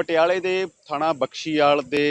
ਪਟਿਆਲੇ ਦੇ ਥਾਣਾ ਬਖਸ਼ੀਵਾਲ ਦੇ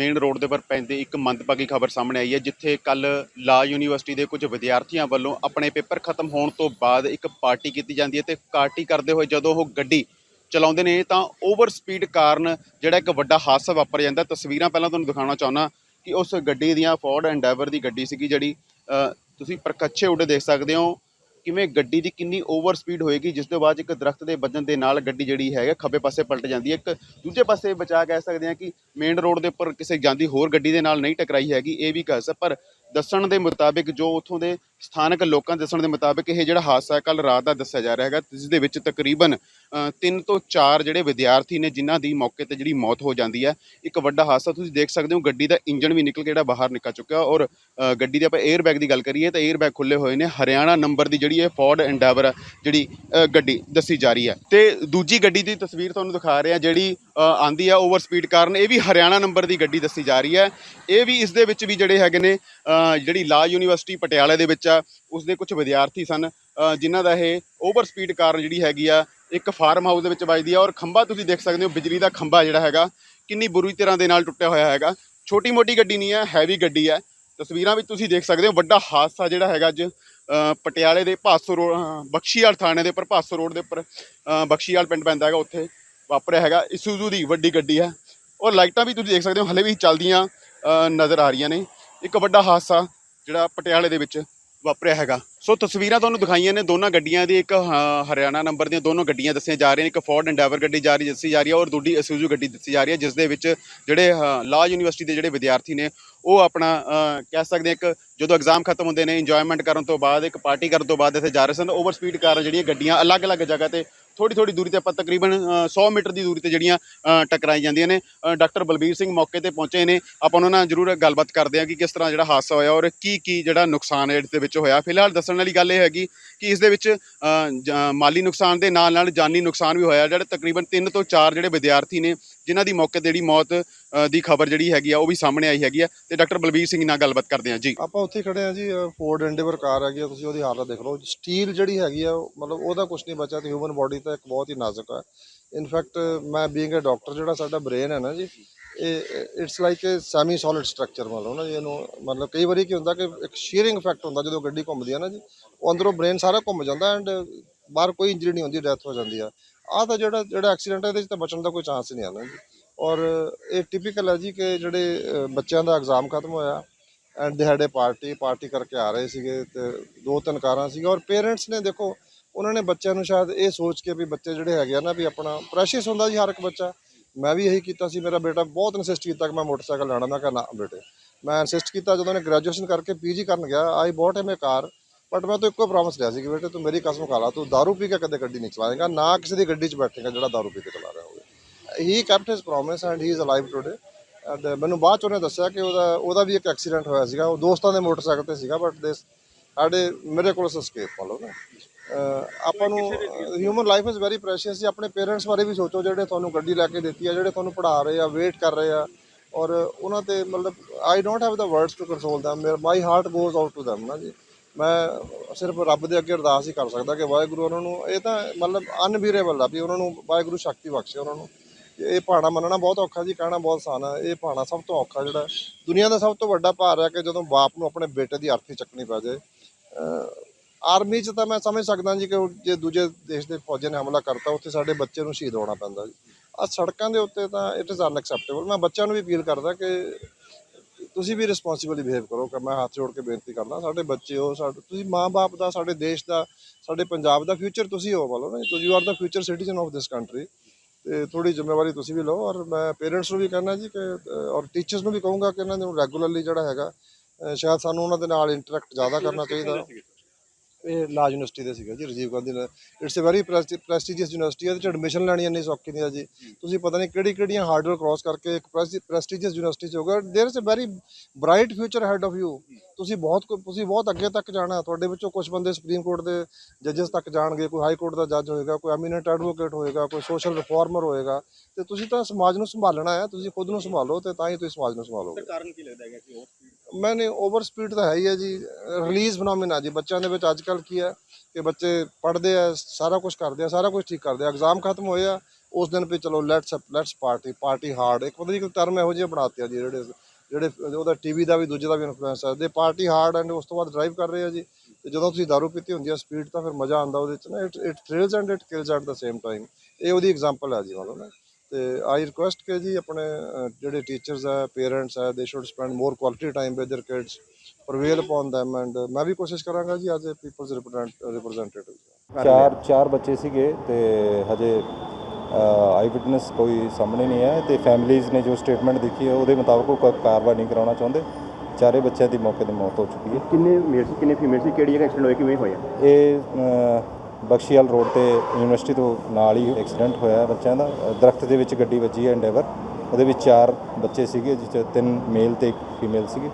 ਮੇਨ ਰੋਡ ਦੇ ਉੱਪਰ ਪੈਂਦੀ ਇੱਕ ਮੰਦਭਾਗੀ ਖਬਰ ਸਾਹਮਣੇ ਆਈ ਹੈ, ਜਿੱਥੇ ਕੱਲ ਲਾ ਯੂਨੀਵਰਸਿਟੀ ਦੇ ਕੁਝ ਵਿਦਿਆਰਥੀਆਂ ਵੱਲੋਂ ਆਪਣੇ ਪੇਪਰ ਖਤਮ ਹੋਣ ਤੋਂ ਬਾਅਦ ਇੱਕ ਪਾਰਟੀ ਕੀਤੀ ਜਾਂਦੀ ਹੈ ਤੇ ਪਾਰਟੀ ਕਰਦੇ ਹੋਏ ਜਦੋਂ ਉਹ ਗੱਡੀ ਚਲਾਉਂਦੇ ਨੇ ਤਾਂ ਓਵਰ ਸਪੀਡ ਕਾਰਨ ਜਿਹੜਾ ਇੱਕ ਵੱਡਾ ਹਾਦਸਾ ਵਾਪਰ ਜਾਂਦਾ। ਤਸਵੀਰਾਂ ਪਹਿਲਾਂ ਤੁਹਾਨੂੰ ਦਿਖਾਉਣਾ ਚਾਹੁੰਦਾ ਕਿ ਉਸ ਗੱਡੀ ਦੀਆਂ ਫੋਰਡ ਐਂਡੈਵਰ ਦੀ ਗੱਡੀ ਸੀਗੀ ਜਿਹੜੀ ਤੁਸੀਂ ਪ੍ਰਕੱਛੇ ਉੱਡੇ ਦੇਖ ਸਕਦੇ ਹੋ। ਕਿਵੇਂ ਗੱਡੀ ਦੀ ਕਿੰਨੀ ਓਵਰ ਸਪੀਡ ਹੋਏਗੀ, ਜਿਸ ਤੋਂ ਬਾਅਦ ਇੱਕ ਦਰਖਤ ਦੇ ਵੱਜਣ ਦੇ ਨਾਲ ਗੱਡੀ ਜਿਹੜੀ ਹੈਗਾ ਖੱਬੇ ਪਾਸੇ ਪਲਟ ਜਾਂਦੀ ਹੈ। ਇੱਕ ਦੂਜੇ ਪਾਸੇ ਬਚਾ ਕਹਿ ਸਕਦੇ ਹਾਂ ਕਿ ਮੇਨ ਰੋਡ ਦੇ ਉੱਪਰ ਕਿਸੇ ਜਾਂਦੀ ਹੋਰ ਗੱਡੀ ਦੇ ਨਾਲ ਨਹੀਂ ਟਕਰਾਈ ਹੈਗੀ, ਇਹ ਵੀ ਕਹਿ ਸਕ ਪਰ ਦੱਸਣ ਦੇ ਮੁਤਾਬਿਕ ਜੋ ਉੱਥੋਂ ਦੇ ਸਥਾਨਕ ਲੋਕਾਂ ਦੱਸਣ ਦੇ ਮੁਤਾਬਿਕ ਇਹ ਜਿਹੜਾ ਹਾਦਸਾ ਕੱਲ ਰਾਤ ਦਾ ਦੱਸਿਆ ਜਾ ਰਿਹਾ ਹੈਗਾ ਜਿਸ ਦੇ ਵਿੱਚ ਤਕਰੀਬਨ 3 ਤੋਂ 4 ਜਿਹੜੇ ਵਿਦਿਆਰਥੀ ਨੇ ਜਿਨ੍ਹਾਂ ਦੀ ਮੌਕੇ ਤੇ ਜਿਹੜੀ ਮੌਤ ਹੋ ਜਾਂਦੀ ਹੈ। ਇੱਕ ਵੱਡਾ ਹਾਦਸਾ ਤੁਸੀਂ ਦੇਖ ਸਕਦੇ ਹੋ ਗੱਡੀ ਦਾ ਇੰਜਨ ਵੀ ਨਿਕਲ ਕੇ ਜਿਹੜਾ ਬਾਹਰ ਨਿਕਲ ਚੁੱਕਿਆ ਔਰ ਗੱਡੀ ਦੇ ਆਪਾਂ 에ਅਰ ਬੈਗ ਦੀ ਗੱਲ ਕਰੀਏ ਤਾਂ 에ਅਰ ਬੈਗ ਖੁੱਲੇ ਹੋਏ ਨੇ। ਹਰਿਆਣਾ ਨੰਬਰ ਦੀ ਜਿਹੜੀ ਇਹ ਫੋਰਡ ਐਂਡੈਵਰ ਹੈ ਜਿਹੜੀ ਗੱਡੀ ਦੱਸੀ ਜਾ ਰਹੀ ਹੈ। ਤੇ ਦੂਜੀ ਗੱਡੀ ਦੀ ਤਸਵੀਰ ਤੁਹਾਨੂੰ ਦਿਖਾ ਰਹੇ ਆ ਜਿਹੜੀ ਅ, ਆਂਦੀ ਆ ਓਵਰ ਸਪੀਡ ਕਾਰਨ ਇਹ ਵੀ ਹਰਿਆਣਾ ਨੰਬਰ ਦੀ ਗੱਡੀ ਦੱਸੀ ਜਾ ਰਹੀ ਹੈ। ਇਹ ਵੀ ਇਸ ਦੇ ਵਿੱਚ ਵੀ ਜਿਹੜੇ ਹੈਗੇ ਨੇ ਜਿਹੜੀ ਲਾ ਯੂਨੀਵਰਸਿਟੀ ਪਟਿਆਲੇ ਦੇ ਵਿੱਚ ਆ ਉਸ ਕੁਝ ਵਿਦਿਆਰਥੀ ਸਨ ਜਿਨ੍ਹਾਂ ਦਾ ਇਹ ਓਵਰ ਸਪੀਡ ਕਾਰਨ ਜਿਹੜੀ ਹੈਗੀ ਆ ਇੱਕ ਫਾਰਮ ਹਾਊਸ ਦੇ ਵਿੱਚ ਵੱਜਦੀ ਆ ਔਰ ਖੰਭਾ ਤੁਸੀਂ ਦੇਖ ਸਕਦੇ ਹੋ ਬਿਜਲੀ ਦਾ ਖੰਭਾ ਜਿਹੜਾ ਹੈਗਾ ਕਿੰਨੀ ਬੁਰੀ ਤਰ੍ਹਾਂ ਦੇ ਨਾਲ ਟੁੱਟਿਆ ਹੋਇਆ ਹੈਗਾ। ਛੋਟੀ ਮੋਟੀ ਗੱਡੀ ਨਹੀਂ ਹੈ ਹੈਵੀ ਗੱਡੀ ਹੈ। ਤਸਵੀਰਾਂ ਵਿੱਚ ਤੁਸੀਂ ਦੇਖ ਸਕਦੇ ਹੋ ਵੱਡਾ ਹਾਦਸਾ ਜਿਹੜਾ ਹੈਗਾ ਅੱਜ ਪਟਿਆਲੇ ਦੇ ਭਾਸੋ ਰੋਡ ਬਖਸ਼ੀਵਾਲ ਥਾਣੇ ਦੇ ਉੱਪਰ ਭਾਸੋ ਰੋਡ ਦੇ ਉੱਪਰ ਅ, ਬਖਸ਼ੀਵਾਲ ਪਿੰਡ ਪੈਂਦਾ ਹੈਗਾ ਉੱਥੇ ਵਾਪਰਿਆ ਹੈਗਾ। ਇਸੂਜ਼ੂ ਦੀ ਵੱਡੀ ਗੱਡੀ ਹੈ। ਔਰ ਲਾਈਟਾਂ ਵੀ ਤੁਸੀਂ ਦੇਖ ਸਕਦੇ ਹੋ ਹਲੇ ਵੀ ਚੱਲਦੀਆਂ ਨਜ਼ਰ ਆ ਰਹੀਆਂ ਨੇ। ਇੱਕ ਵੱਡਾ ਹਾਦਸਾ ਜਿਹੜਾ ਪਟਿਆਲੇ ਦੇ ਵਿੱਚ ਵਾਪਰਿਆ ਹੈਗਾ। ਸੋ ਤਸਵੀਰਾਂ ਤੁਹਾਨੂੰ ਦਿਖਾਈਆਂ ਨੇ ਦੋਨਾਂ ਗੱਡੀਆਂ ਦੀ। ਇੱਕ ਹਰਿਆਣਾ ਨੰਬਰ ਦੀਆਂ ਦੋਨੋਂ ਗੱਡੀਆਂ ਦੱਸੀਆਂ ਜਾ ਰਹੀਆਂ ਨੇ। ਇੱਕ ਫੋਰਡ ਐਂਡੈਵਰ ਗੱਡੀ ਜਾ ਰਹੀ, ਦੱਸੀ ਜਾ ਰਹੀ ਹੈ ਔਰ ਦੂਜੀ ਅਸੂਜ਼ੂ ਗੱਡੀ ਦੱਸੀ ਜਾ ਰਹੀ ਹੈ, ਜਿਸ ਦੇ ਵਿੱਚ ਜਿਹੜੇ ਲਾ ਯੂਨੀਵਰਸਿਟੀ ਦੇ ਜਿਹੜੇ ਵਿਦਿਆਰਥੀ ਨੇ, ਉਹ ਆਪਣਾ ਕਹਿ ਸਕਦੇ ਇੱਕ ਜਦੋਂ ਐਗਜ਼ਾਮ ਖਤਮ ਹੁੰਦੇ ਨੇ ਇੰਜੋਇਮੈਂਟ ਕਰਨ ਤੋਂ ਬਾਅਦ, ਇੱਕ ਪਾਰਟੀ ਕਰਨ ਤੋਂ ਬਾਅਦ ਇੱਥੇ ਜਾ ਰਹੇ ਸਨ। ਓਵਰ ਸਪੀਡ ਕਾਰਨ ਜਿਹੜੀਆਂ ਗੱਡੀਆਂ ਅਲੱਗ-ਅਲੱਗ ਜਗ੍ਹਾ ਤੇ ਥੋੜੀ ਥੋੜੀ ਦੂਰੀ ਤੇ ਆਪਾਂ ਤਕਰੀਬਨ ਅ, 100 ਮੀਟਰ ਦੀ ਦੂਰੀ ਤੇ ਜਿਹੜੀਆਂ ਟਕਰਾਈ ਜਾਂਦੀਆਂ ਨੇ। ਡਾਕਟਰ ਬਲਬੀਰ ਸਿੰਘ ਮੌਕੇ ਤੇ ਪਹੁੰਚੇ ਨੇ। ਆਪਾਂ ਉਹਨਾਂ ਨਾਲ ਜ਼ਰੂਰ ਗੱਲਬਾਤ ਕਰਦੇ ਹਾਂ ਕਿ ਕਿਸ ਤਰ੍ਹਾਂ ਜਿਹੜਾ ਹਾਦਸਾ ਹੋਇਆ ਔਰ ਕੀ ਕੀ ਜਿਹੜਾ ਨੁਕਸਾਨ ਹੈ ਇਸ ਦੇ ਵਿੱਚ ਹੋਇਆ। ਫਿਲਹਾਲ ਦੱਸਣ ਵਾਲੀ ਗੱਲ ਇਹ ਹੈਗੀ ਕਿ ਇਸ ਦੇ ਵਿੱਚ ਜ- ਮਾਲੀ ਨੁਕਸਾਨ ਦੇ ਨਾਲ ਨਾਲ ਜਾਨੀ ਨੁਕਸਾਨ ਵੀ ਹੋਇਆ। ਜਿਹੜੇ ਤਕਰੀਬਨ 3 ਤੋਂ 4 ਜਿਹੜੇ ਵਿਦਿਆਰਥੀ ਨੇ ਜਿਨ੍ਹਾਂ ਦੀ ਮੌਕੇ ਤੇ ਜਿਹੜੀ ਮੌਤ ਦੀ ਖਬਰ ਜਿਹੜੀ ਹੈਗੀ ਆ, ਉਹ ਵੀ ਸਾਹਮਣੇ ਆਈ ਹੈਗੀ ਆ ਤੇ ਡਾਕਟਰ ਬਲਬੀਰ ਸਿੰਘ ਨਾਲ ਗੱਲਬਾਤ ਕਰਦੇ ਹਾਂ ਜੀ। ਆਪਾਂ ਉੱਥੇ ਖੜੇ ਆ ਜੀ ਫੋਰਡ ਐਂਡੇਵਰ ਕਾਰ ਹੈਗੀ ਆ, ਤੁਸੀਂ ਉਹਦੀ ਹਾਲਤ ਦੇਖ ਲਓ। ਸਟੀਲ ਜਿਹੜੀ ਹੈਗੀ ਆ, ਮਤਲਬ ਉਹਦਾ ਕੁਝ ਨਹੀਂ ਬਚਿਆ ਤੇ ਹਿਊਮਨ ਬੋਡੀ ਤਾਂ ਇੱਕ ਬਹੁਤ ਹੀ ਨਾਜ਼ੁਕ ਆ। ਇਨਫੈਕਟ ਮੈਂ ਬੀਇੰਗ ਅ ਡਾਕਟਰ ਜਿਹੜਾ ਸਾਡਾ ਬ੍ਰੇਨ ਹੈ ਨਾ ਜੀ, ਇਹ it's like a semi solid structure ਮਤਲਬ ਨਾ ਜੀ, ਇਹਨੂੰ ਮਤਲਬ ਕਈ ਵਾਰੀ ਕੀ ਹੁੰਦਾ ਕਿ ਇੱਕ ਸ਼ੀਅਰਿੰਗ ਇਫੈਕਟ ਹੁੰਦਾ ਜਦੋਂ ਗੱਡੀ ਘੁੰਮਦੀ ਹੈ ਨਾ ਜੀ, ਉਹ ਅੰਦਰੋਂ ਬ੍ਰੇਨ ਸਾਰਾ ਘੁੰਮ ਜਾਂਦਾ ਐਂਡ ਬਾਹਰ ਕੋਈ ਇੰਜਰੀ ਨਹੀਂ ਹੁੰਦੀ ਡੈਥ ਹੋ ਜਾਂਦੀ ਆ। ਆਹ ਤਾਂ ਜਿਹੜਾ ਜਿਹੜਾ ਐਕਸੀਡੈਂਟ ਹੈ ਇਹਦੇ 'ਚ ਤਾਂ ਬਚਣ ਦਾ ਕੋਈ ਚਾਂਸ ਹੀ ਨਹੀਂ ਆਣਾ ਜੀ। ਔਰ ਇਹ ਟਿਪੀਕਲ ਹੈ ਜੀ ਕਿ ਜਿਹੜੇ ਬੱਚਿਆਂ ਦਾ ਐਗਜ਼ਾਮ ਖਤਮ ਹੋਇਆ ਐਂਡ ਦੇ ਹੈਡ ਏ ਪਾਰਟੀ ਪਾਰਟੀ ਕਰਕੇ ਆ ਰਹੇ ਸੀਗੇ ਤੇ ਦੋ ਤਿੰਨ ਕਾਰਾਂ ਸੀਗਾ ਔਰ ਪੇਰੈਂਟਸ ਨੇ ਦੇਖੋ, ਉਹਨਾਂ ਨੇ ਬੱਚਿਆਂ ਨੂੰ ਸ਼ਾਇਦ ਇਹ ਸੋਚ ਕੇ ਵੀ ਬੱਚੇ ਜਿਹੜੇ ਹੈਗੇ ਆ ਨਾ ਵੀ ਆਪਣਾ ਪ੍ਰੈਸ਼ੀਅਸ ਹੁੰਦਾ ਜੀ ਹਰ ਇੱਕ ਬੱਚਾ। ਮੈਂ ਵੀ ਇਹੀ ਕੀਤਾ ਸੀ, ਮੇਰਾ ਬੇਟਾ ਬਹੁਤ ਇਨਸਿਸਟ ਕੀਤਾ ਕਿ ਮੈਂ ਮੋਟਰਸਾਈਕਲ ਲੈਣਾ। ਮੈਂ ਕਿਹਾ ਨਾ ਬੇਟੇ, ਮੈਂ ਇਨਸਿਸਟ ਕੀਤਾ ਜਦੋਂ ਉਹਨੇ ਗ੍ਰੈਜੂਏਸ਼ਨ ਕਰਕੇ ਪੀਜੀ ਕਰਨ ਗਿਆ I bought him a car but ਮੈਂ ਤਾਂ ਇੱਕੋ ਪ੍ਰੋਮਿਸ ਲਿਆ ਸੀ ਕਿ ਬੇਟੇ ਤੂੰ ਮੇਰੀ ਕਸਮ ਖਾ ਲਾ ਤੂੰ दारू ਪੀ ਕੇ ਕਦੇ ਗੱਡੀ ਨਹੀਂ ਚਲਾਏਗਾ ਨਾ ਕਿਸੇ ਦੀ ਗੱਡੀ 'ਚ ਬੈਠੇਗਾ ਜਿਹੜਾ दारू ਪੀ ਕੇ ਚਲਾ ਰਿਹਾ ਹੋਵੇ he kept his promise and he is alive today and ਮੈਨੂੰ ਬਾਅਦ ਚ ਉਹਨੇ ਦੱਸਿਆ ਕਿ ਉਹਦਾ ਉਹਦਾ ਵੀ ਇੱਕ ਐਕਸੀਡੈਂਟ ਹੋਇਆ ਸੀਗਾ ਉਹ ਦੋਸਤਾਂ ਦੇ ਮੋਟਰਸਾਈਕਲ ਤੇ ਸੀਗਾ ਬਟ ਦਿਸ ਸਾਡੇ ਮੇਰੇ ਕੋਲ ਸਕੇਪ ਮੰਨ ਲਓ ਨਾ ਅਹ ਆਪਾਂ ਨੂੰ human life is very precious ਜੀ ਆਪਣੇ ਪੇਰੈਂਟਸ ਬਾਰੇ ਵੀ ਸੋਚੋ ਜਿਹੜੇ ਤੁਹਾਨੂੰ ਗੱਡੀ ਲੈ ਕੇ ਦਿੱਤੀ ਆ ਜਿਹੜੇ ਤੁਹਾਨੂੰ ਪੜ੍ਹਾ ਰਹੇ ਆ ਵੇਟ ਕਰ ਰਹੇ ਆ ਔਰ ਉਹਨਾਂ ਤੇ ਮਤਲਬ I don't have the words to console them my heart goes out to them ਨਾ ਜੀ ਮੈਂ ਸਿਰਫ ਰੱਬ ਦੇ ਅੱਗੇ ਅਰਦਾਸ ਹੀ ਕਰ ਸਕਦਾ ਕਿ ਵਾਹਿਗੁਰੂ ਉਹਨਾਂ ਨੂੰ, ਇਹ ਤਾਂ ਮਤਲਬ ਅਨਬੀਰੇਬਲ ਆ ਵੀ ਉਹਨਾਂ ਨੂੰ ਵਾਹਿਗੁਰੂ ਸ਼ਕਤੀ ਬਖਸ਼ੇ ਉਹਨਾਂ ਨੂੰ। ਇਹ ਭਾਣਾ ਮੰਨਣਾ ਬਹੁਤ ਔਖਾ ਜੀ, ਕਹਿਣਾ ਬਹੁਤ ਆਸਾਨ ਹੈ ਇਹ ਭਾਣਾ ਸਭ ਤੋਂ ਔਖਾ ਜਿਹੜਾ, ਦੁਨੀਆ ਦਾ ਸਭ ਤੋਂ ਵੱਡਾ ਭਾਰ ਹੈ ਕਿ ਜਦੋਂ ਬਾਪ ਨੂੰ ਆਪਣੇ ਬੇਟੇ ਦੀ ਅਰਥੀ ਚੱਕਣੀ ਪੈ ਜਾਏ। ਆਰਮੀ 'ਚ ਤਾਂ ਮੈਂ ਸਮਝ ਸਕਦਾ ਜੀ ਕਿ ਜੇ ਦੂਜੇ ਦੇਸ਼ ਦੇ ਫੌਜਾਂ ਨੇ ਹਮਲਾ ਕਰਤਾ, ਉੱਥੇ ਸਾਡੇ ਬੱਚੇ ਨੂੰ ਸ਼ਹੀਦ ਹੋਣਾ ਪੈਂਦਾ ਜੀ। ਆ ਸੜਕਾਂ ਦੇ ਉੱਤੇ ਤਾਂ ਇਟ ਇਜ਼ ਅਨਐਕਸੈਪਟੇਬਲ ਮੈਂ ਬੱਚਿਆਂ ਨੂੰ ਵੀ ਅਪੀਲ ਕਰਦਾ ਕਿ ਤੁਸੀਂ ਵੀ ਰਿਸਪੌਂਸਿਬਲੀ ਬਿਹੇਵ ਕਰੋ ਕਿ ਮੈਂ ਹੱਥ ਜੋੜ ਕੇ ਬੇਨਤੀ ਕਰਦਾ, ਸਾਡੇ ਬੱਚੇ ਹੋ, ਸਾਡੇ, ਤੁਸੀਂ ਮਾਂ-ਬਾਪ ਦਾ, ਸਾਡੇ ਦੇਸ਼ ਦਾ, ਸਾਡੇ ਪੰਜਾਬ ਦਾ ਫਿਊਚਰ ਤੁਸੀਂ ਹੋ ਮਤਲਬ ਨਾ ਤੁਸੀਂ you are the future citizen of this country ਤੇ ਥੋੜੀ ਜ਼ਿੰਮੇਵਾਰੀ ਤੁਸੀਂ ਵੀ ਲਓ ਔਰ ਮੈਂ ਪੇਰੈਂਟਸ ਨੂੰ ਵੀ ਕਹਿਣਾ ਜੀ ਕਿ, ਔਰ ਟੀਚਰਸ ਨੂੰ ਵੀ ਕਹੂੰਗਾ ਕਿ ਇਹਨਾਂ ਨੂੰ ਰੈਗੂਲਰਲੀ ਜਿਹੜਾ ਹੈਗਾ ਸ਼ਾਇਦ ਸਾਨੂੰ ਉਹਨਾਂ ਦੇ ਨਾਲ ਇੰਟਰੈਕਟ ਜ਼ਿਆਦਾ ਕਰਨਾ ਚਾਹੀਦਾ। ਇਹ ਲਾ ਯੂਨੀਵਰਸਿਟੀ ਦੇ ਸੀਗਾ ਜੀ Rajiv Gandhi it's a very prestigious university ਇਹਦੇ ਚ ਐਡਮਿਸ਼ਨ ਲੈਣੀ ਇੰਨੀ ਸੌਖੀ ਨਹੀਂ ਆ ਜੀ ਤੁਸੀਂ ਪਤਾ ਨਹੀਂ ਕਿਹੜੀ ਕਿਹੜੀਆਂ ਹਾਰਡਲ ਕ੍ਰਾਸ ਕਰਕੇ ਇੱਕ ਪ੍ਰੈਸਟੀਜੀਅਸ ਯੂਨੀਵਰਸਿਟੀ ਚ ਹੋਗਾ there is a very bright future ahead of you ਤੁਸੀਂ ਬਹੁਤ ਕੁ- ਤੁਸੀਂ ਬਹੁਤ ਅੱਗੇ ਤੱਕ ਜਾਣਾ ਹੈ। ਤੁਹਾਡੇ ਵਿੱਚੋਂ ਕੁਝ ਬੰਦੇ ਸੁਪਰੀਮ ਕੋਰਟ ਦੇ ਜੱਜਸ ਤੱਕ ਜਾਣਗੇ ਕੋਈ ਹਾਈ ਕੋਰਟ ਦਾ ਜੱਜ ਹੋਏਗਾ ਕੋਈ ਐਮੀਨੈਂਟ ਐਡਵੋਕੇਟ ਹੋਏਗਾ ਕੋਈ ਸੋਸ਼ਲ ਰਿਫਾਰਮਰ ਹੋਏਗਾ ਤੇ ਤੁਸੀਂ ਤਾਂ ਸਮਾਜ ਨੂੰ ਸੰਭਾਲਣਾ ਹੈ ਤੁਸੀਂ ਖੁਦ ਨੂੰ ਸੰਭਾਲੋ ਤੇ ਤਾਂ ਹੀ ਤੁਸੀਂ ਸਮਾਜ ਨੂੰ ਸੰਭਾਲੋਗੇ ਕਾਰਨ ਕੀ ਲੱਗਦਾ ਹੈ ਕਿ ਉਹ ਮੈਨੇ ਓਵਰ ਸਪੀਡ ਤਾਂ ਹੈ ਹੀ ਹੈ ਜੀ ਰਿਲੀਜ਼ ਫਨੋਮੀਨਾ ਜੀ ਬੱਚਿਆਂ ਦੇ ਵਿੱਚ ਅੱਜ ਕੱਲ ਕੀ ਹੈ ਕਿ ਬੱਚੇ ਪੜ੍ਹਦੇ ਆ ਸਾਰਾ ਕੁਝ ਕਰਦੇ ਆ ਸਾਰਾ ਕੁਝ ਠੀਕ ਕਰਦੇ ਆ ਐਗਜ਼ਾਮ ਖਤਮ ਹੋਏ ਆ ਉਸ ਦਿਨ ਵੀ ਚਲੋ let's let's party party hard ਇੱਕ ਪਤਾ ਨਹੀਂ ਕੋਈ ਟਰਮ ਇਹੋ ਜਿਹੇ ਬਣਾਤੇ ਆ ਜੀ ਜਿਹੜੇ ਜਿਹੜੇ ਉਹਦਾ ਟੀਵੀ ਦਾ ਵੀ ਦੂਜੇ ਦਾ ਵੀ ਇਨਫਲੂਐਂਸ ਹੈ ਦੇ ਪਾਰਟੀ ਹਾਰਡ ਐਂਡ ਉਸ ਤੋਂ ਬਾਅਦ ਡਰਾਈਵ ਕਰ ਰਹੇ ਆ ਜੀ ਤੇ ਜਦੋਂ ਤੁਸੀਂ ਦਾਰੂ ਪੀਤੀ ਹੁੰਦੀ ਆ ਸਪੀਡ ਤਾਂ ਫਿਰ ਮਜ਼ਾ ਆਉਂਦਾ ਉਹਦੇ ਚ ਨਾ it it thrills and it kills at the same time ਇਹ ਉਹਦੀ ਐਗਜ਼ਾਮਪਲ ਹੈ ਜੀ ਮਤਲਬ ਨਾ ਤੇ ਆਈ ਰਿਕੁਐਸਟ ਕਿ ਜੀ ਆਪਣੇ ਅਹ, ਜਿਹੜੇ ਟੀਚਰਸ ਹੈ ਪੇਰੈਂਟਸ ਹੈ they should spend more quality time with their kids prevail upon them and ਮੈਂ ਵੀ ਕੋਸ਼ਿਸ਼ ਕਰਾਂਗਾ ਜੀ ਐਜ਼ ਅ ਪੀਪਲਸ ਰਿਪਰੈਜ਼ੈਂਟੇਟਿਵ ਚਾਰ ਚਾਰ ਬੱਚੇ ਸੀਗੇ ਤੇ ਹਜੇ ਆਈ ਵਿਟਨੈਸ ਕੋਈ ਸਾਹਮਣੇ ਨਹੀਂ ਹੈ ਤੇ ਫੈਮਿਲੀਜ਼ ਨੇ ਜੋ ਸਟੇਟਮੈਂਟ ਦਿੱਤੀ ਹੈ ਉਹਦੇ ਮੁਤਾਬਕ ਉਹ ਕੋਈ ਕਾਰਵਾਈ ਨਹੀਂ ਕਰਾਉਣਾ ਚਾਹੁੰਦੇ। ਚਾਰੇ ਬੱਚਿਆਂ ਦੀ ਮੌਕੇ ਤੇ ਮੌਤ ਹੋ ਚੁੱਕੀ ਹੈ। ਕਿੰਨੇ ਮੇਲ ਸੀ ਕਿੰਨੇ ਫੀਮੇਲ ਸੀ ਕਿਹੜੀ ਜਗ੍ਹਾ ਐਕਸੀਡੈਂਟ ਹੋਇਆ ਕਿਵੇਂ ਹੋਇਆ? ਇਹ ਅ, ਬਖਸ਼ੀਵਾਲ ਰੋਡ ਤੇ ਯੂਨੀਵਰਸਿਟੀ ਤੋਂ ਨਾਲ ਹੀ ਐਕਸੀਡੈਂਟ ਹੋਇਆ ਬੱਚਿਆਂ ਦਾ। ਅ, ਦਰਖਤ ਦੇ ਵਿੱਚ ਗੱਡੀ ਵੱਜੀ ਹੈ ਐਂਡੇਵਰ ਉਹਦੇ ਵਿੱਚ ਚਾਰ ਬੱਚੇ ਸੀਗੇ ਜਿਸ 'ਚ ਤਿੰਨ ਮੇਲ ਤੇ ਇੱਕ ਫੀਮੇਲ ਸੀਗੇ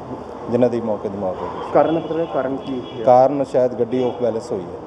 ਜਿਨ੍ਹਾਂ ਦੀ ਮੌਕੇ ਤੇ ਮੌਤ ਹੋ ਗਈ ਕਾਰਨ ਪਤਾ ਲੱਗਾ ਕਾਰਨ ਕੀ ਹੋਇਆ? ਕਾਰਨ ਸ਼ਾਇਦ ਗੱਡੀ ਆਫ ਬੈਲੈਂਸ ਹੋਈ ਹੈ।